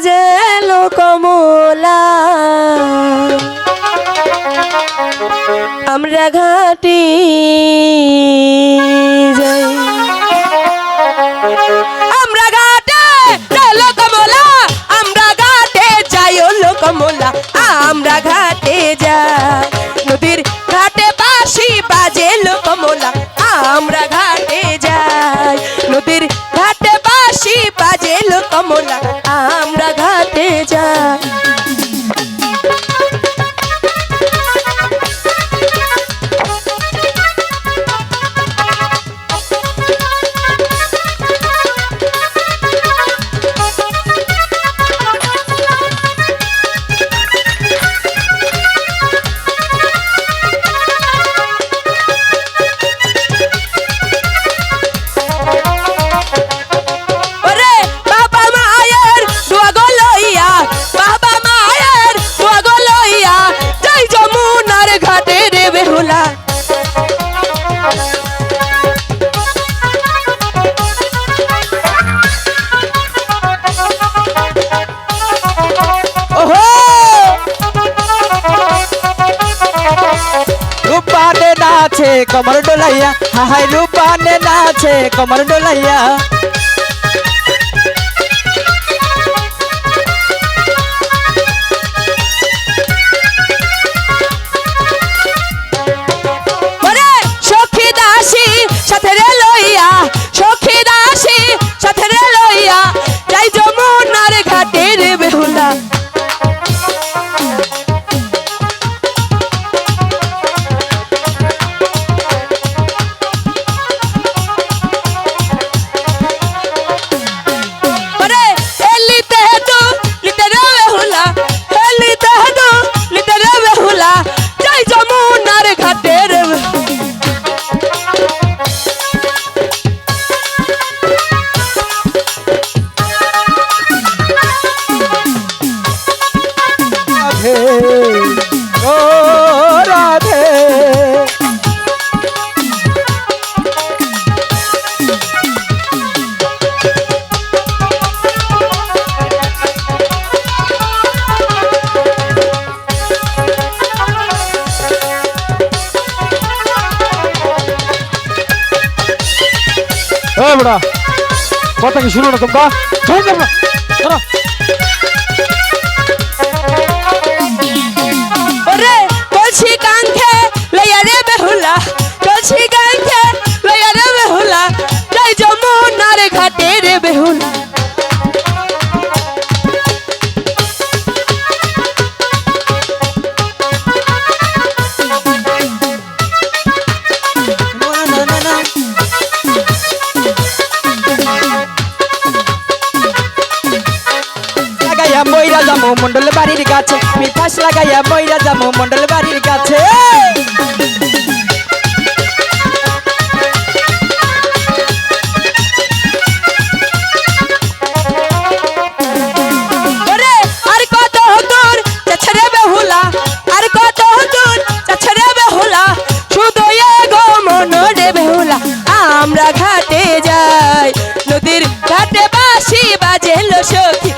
যে কমলা আমরা ঘাটি যাই আমরা ঘাটে চলো কমলা আমরা ঘাটে যাই ওলো কমলা আমরা ঘাটে যাই নদীর ঘাটে বাঁশি বাজে লো কমলা আমরা ঘাটে যাই। নদীর ঘাটে বাঁশি বাজে লো নাচে কমর ডোলাইয়া। হাহাই রূপানে নাচে কমর ডোলাইয়া। এ বড়া কথা কি শুনো না তোমরা? বেহুলা, আর কত দূর যাচ্ছে রে বেহুলা, শুধু গো মন রে বেহুলা, আমরা ঘাটে যাই, নদীর ঘাটে বাসি বাজে লো সখী।